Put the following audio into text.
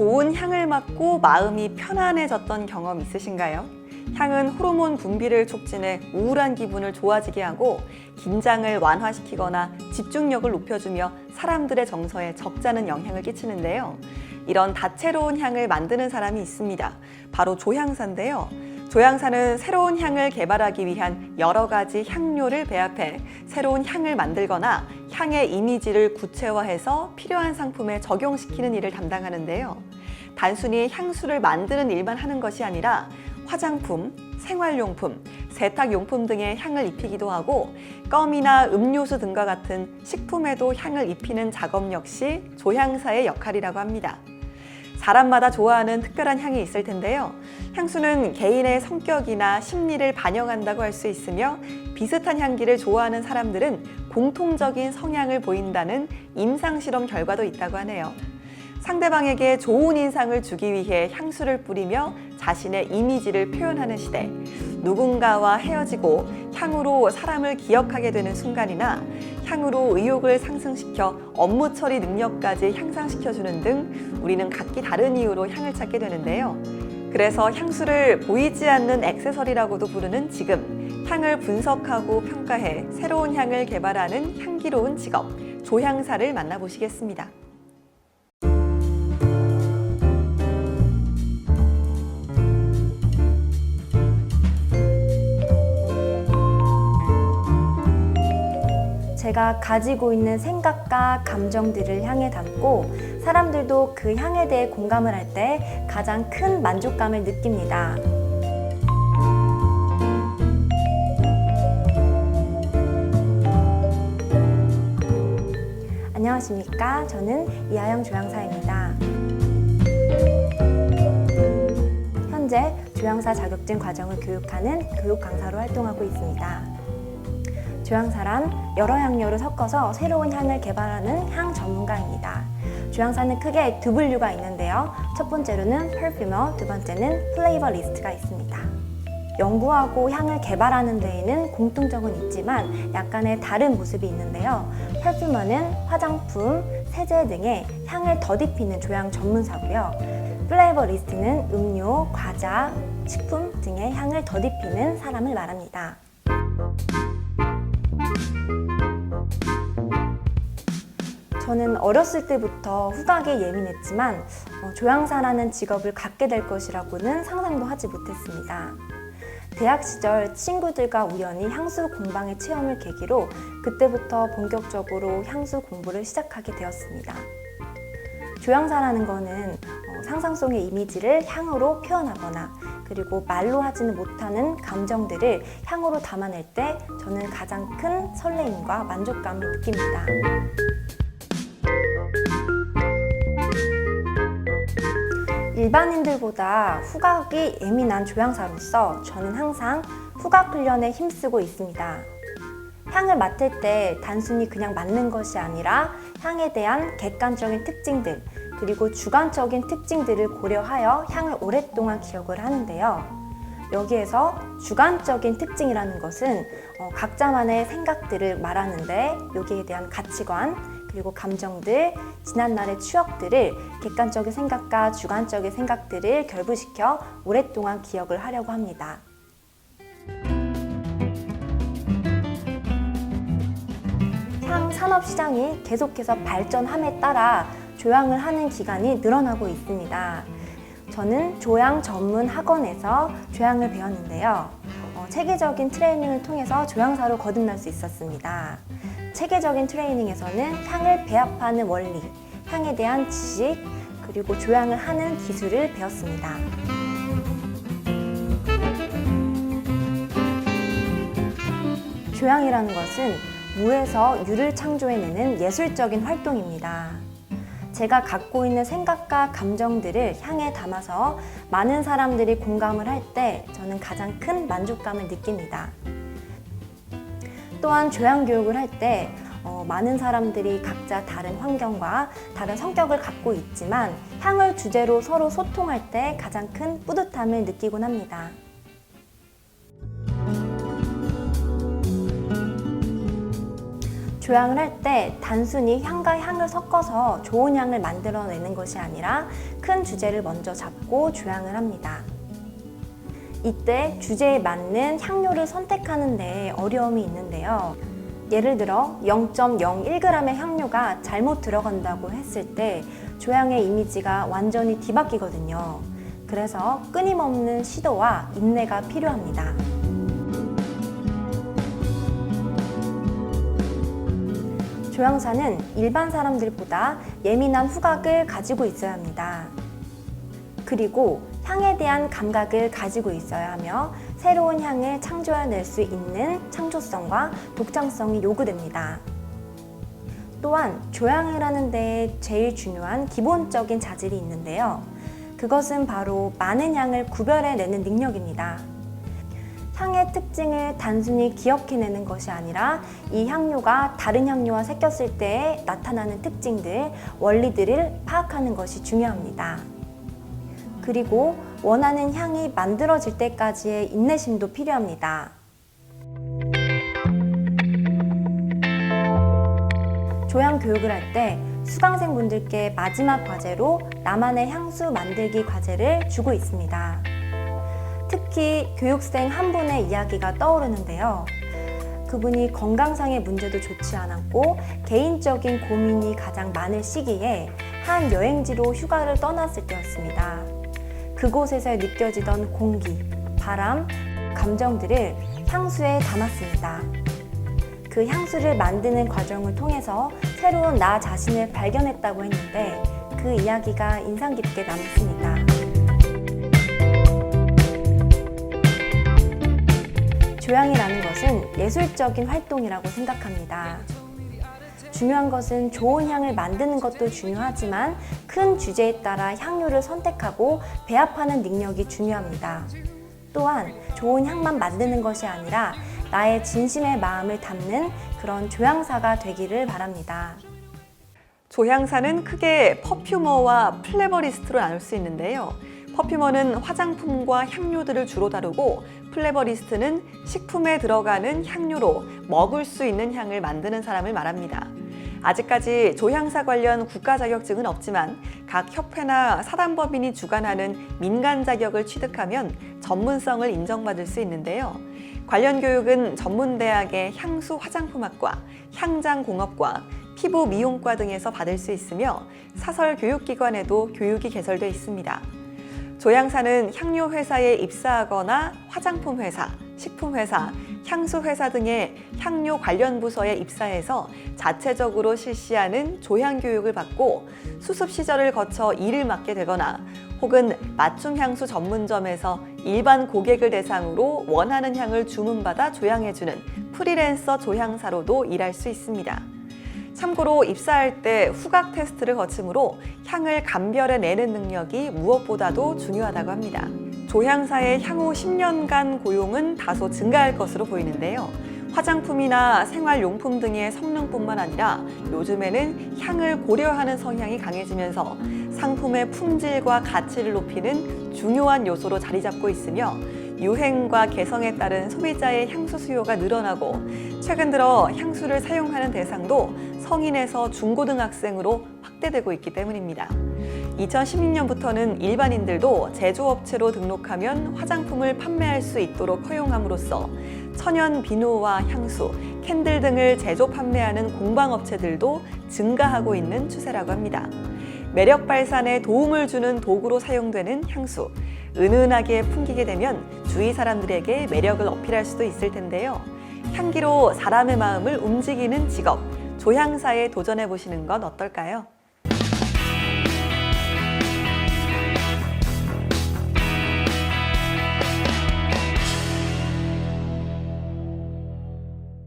좋은 향을 맡고 마음이 편안해졌던 경험 있으신가요? 향은 호르몬 분비를 촉진해 우울한 기분을 좋아지게 하고 긴장을 완화시키거나 집중력을 높여주며 사람들의 정서에 적잖은 영향을 끼치는데요. 이런 다채로운 향을 만드는 사람이 있습니다. 바로 조향사인데요. 조향사는 새로운 향을 개발하기 위한 여러 가지 향료를 배합해 새로운 향을 만들거나 향의 이미지를 구체화해서 필요한 상품에 적용시키는 일을 담당하는데요. 단순히 향수를 만드는 일만 하는 것이 아니라 화장품, 생활용품, 세탁용품 등의 향을 입히기도 하고 껌이나 음료수 등과 같은 식품에도 향을 입히는 작업 역시 조향사의 역할이라고 합니다. 사람마다 좋아하는 특별한 향이 있을 텐데요. 향수는 개인의 성격이나 심리를 반영한다고 할 수 있으며 비슷한 향기를 좋아하는 사람들은 공통적인 성향을 보인다는 임상실험 결과도 있다고 하네요. 상대방에게 좋은 인상을 주기 위해 향수를 뿌리며 자신의 이미지를 표현하는 시대. 누군가와 헤어지고 향으로 사람을 기억하게 되는 순간이나 향으로 의욕을 상승시켜 업무 처리 능력까지 향상시켜주는 등 우리는 각기 다른 이유로 향을 찾게 되는데요. 그래서 향수를 보이지 않는 액세서리라고도 부르는 지금 향을 분석하고 평가해 새로운 향을 개발하는 향기로운 직업 조향사를 만나보시겠습니다. 제가 가지고 있는 생각과 감정들을 향해 담고 사람들도 그 향에 대해 공감을 할 때 가장 큰 만족감을 느낍니다. 안녕하십니까. 저는 이하영 조향사입니다. 현재 조향사 자격증 과정을 교육하는 교육 강사로 활동하고 있습니다. 조향사란 여러 향료를 섞어서 새로운 향을 개발하는 향 전문가입니다. 조향사는 크게 두 분류가 있는데요. 첫 번째로는 perfumer, 두 번째는 flavorist가 있습니다. 연구하고 향을 개발하는 데에는 공통점은 있지만 약간의 다른 모습이 있는데요. perfumer는 화장품, 세제 등의 향을 더딥히는 조향 전문사고요. 플레이버 리스트는 음료, 과자, 식품 등의 향을 더딥히는 사람을 말합니다. 저는 어렸을 때부터 후각에 예민했지만 어, 조향사라는 직업을 갖게 될 것이라고는 상상도 하지 못했습니다. 대학 시절 친구들과 우연히 향수 공방의 체험을 계기로 그때부터 본격적으로 향수 공부를 시작하게 되었습니다. 조향사라는 거는 어, 상상 속의 이미지를 향으로 표현하거나 그리고 말로 하지는 못하는 감정들을 향으로 담아낼 때 저는 가장 큰 설레임과 만족감을 느낍니다. 일반인들보다 후각이 예민한 조향사로서 저는 항상 후각 훈련에 힘쓰고 있습니다. 향을 맡을 때 단순히 그냥 맡는 것이 아니라 향에 대한 객관적인 특징들, 그리고 주관적인 특징들을 고려하여 향을 오랫동안 기억을 하는데요. 여기에서 주관적인 특징이라는 것은 어, 각자만의 생각들을 말하는데 여기에 대한 가치관, 그리고 감정들, 지난날의 추억들을 객관적인 생각과 주관적인 생각들을 결부시켜 오랫동안 기억을 하려고 합니다. 향 산업 시장이 계속해서 발전함에 따라 조향을 하는 기간이 늘어나고 있습니다. 저는 조향 전문 학원에서 조향을 배웠는데요. 어, 체계적인 트레이닝을 통해서 조향사로 거듭날 수 있었습니다. 체계적인 트레이닝에서는 향을 배합하는 원리, 향에 대한 지식, 그리고 조향을 하는 기술을 배웠습니다. 조향이라는 것은 무에서 유를 창조해내는 예술적인 활동입니다. 제가 갖고 있는 생각과 감정들을 향에 담아서 많은 사람들이 공감을 할 때 저는 가장 큰 만족감을 느낍니다. 또한 조향 교육을 할때 어, 많은 사람들이 각자 다른 환경과 다른 성격을 갖고 있지만 향을 주제로 서로 소통할 때 가장 큰 뿌듯함을 느끼곤 합니다. 조향을 할 때 단순히 향과 향을 섞어서 좋은 향을 만들어내는 것이 아니라 큰 주제를 먼저 잡고 조향을 합니다. 이때 주제에 맞는 향료를 선택하는 데 어려움이 있는데요. 예를 들어 0.01g의 향료가 잘못 들어간다고 했을 때 조향의 이미지가 완전히 뒤바뀌거든요. 그래서 끊임없는 시도와 인내가 필요합니다. 조향사는 일반 사람들보다 예민한 후각을 가지고 있어야 합니다. 그리고 향에 대한 감각을 가지고 있어야 하며 새로운 향을 창조해낼 수 있는 창조성과 독창성이 요구됩니다. 또한 조향을 하는 데 제일 중요한 기본적인 자질이 있는데요. 그것은 바로 많은 향을 구별해내는 능력입니다. 향의 특징을 단순히 기억해내는 것이 아니라 이 향료가 다른 향료와 섞였을 때 나타나는 특징들, 원리들을 파악하는 것이 중요합니다. 그리고 원하는 향이 만들어질 때까지의 인내심도 필요합니다. 조향 교육을 할 때 수강생 분들께 마지막 과제로 나만의 향수 만들기 과제를 주고 있습니다. 특히 교육생 한 분의 이야기가 떠오르는데요. 그분이 건강상의 문제도 좋지 않았고 개인적인 고민이 가장 많을 시기에 한 여행지로 휴가를 떠났을 때였습니다. 그곳에서 느껴지던 공기, 바람, 감정들을 향수에 담았습니다. 그 향수를 만드는 과정을 통해서 새로운 나 자신을 발견했다고 했는데 그 이야기가 인상 깊게 남습니다. 조향이라는 것은 예술적인 활동이라고 생각합니다. 중요한 것은 좋은 향을 만드는 것도 중요하지만 큰 주제에 따라 향료를 선택하고 배합하는 능력이 중요합니다. 또한 좋은 향만 만드는 것이 아니라 나의 진심의 마음을 담는 그런 조향사가 되기를 바랍니다. 조향사는 크게 퍼퓨머와 플레버리스트로 나눌 수 있는데요. 퍼퓨머는 화장품과 향료들을 주로 다루고 플레버리스트는 식품에 들어가는 향료로 먹을 수 있는 향을 만드는 사람을 말합니다. 아직까지 조향사 관련 국가 자격증은 없지만 각 협회나 사단법인이 주관하는 민간 자격을 취득하면 전문성을 인정받을 수 있는데요. 관련 교육은 전문대학의 향수 화장품학과, 향장공업과, 피부 미용과 등에서 받을 수 있으며 사설 교육기관에도 교육이 개설돼 있습니다. 조향사는 향료 회사에 입사하거나 화장품 회사, 식품 회사, 향수 회사 등의 향료 관련 부서에 입사해서 자체적으로 실시하는 조향 교육을 받고 수습 시절을 거쳐 일을 맡게 되거나 혹은 맞춤 향수 전문점에서 일반 고객을 대상으로 원하는 향을 주문받아 조향해주는 프리랜서 조향사로도 일할 수 있습니다. 참고로 입사할 때 후각 테스트를 거치므로 향을 감별해 내는 능력이 무엇보다도 중요하다고 합니다. 조향사의 향후 10년간 고용은 다소 증가할 것으로 보이는데요. 화장품이나 생활용품 등의 성능뿐만 아니라 요즘에는 향을 고려하는 성향이 강해지면서 상품의 품질과 가치를 높이는 중요한 요소로 자리 잡고 있으며 유행과 개성에 따른 소비자의 향수 수요가 늘어나고 최근 들어 향수를 사용하는 대상도 성인에서 중고등학생으로 확대되고 있기 때문입니다. 2016년부터는 일반인들도 제조업체로 등록하면 화장품을 판매할 수 있도록 허용함으로써 천연 비누와 향수, 캔들 등을 제조 판매하는 공방업체들도 증가하고 있는 추세라고 합니다. 매력 발산에 도움을 주는 도구로 사용되는 향수. 은은하게 풍기게 되면 주위 사람들에게 매력을 어필할 수도 있을 텐데요. 향기로 사람의 마음을 움직이는 직업, 조향사에 도전해 보시는 건 어떨까요?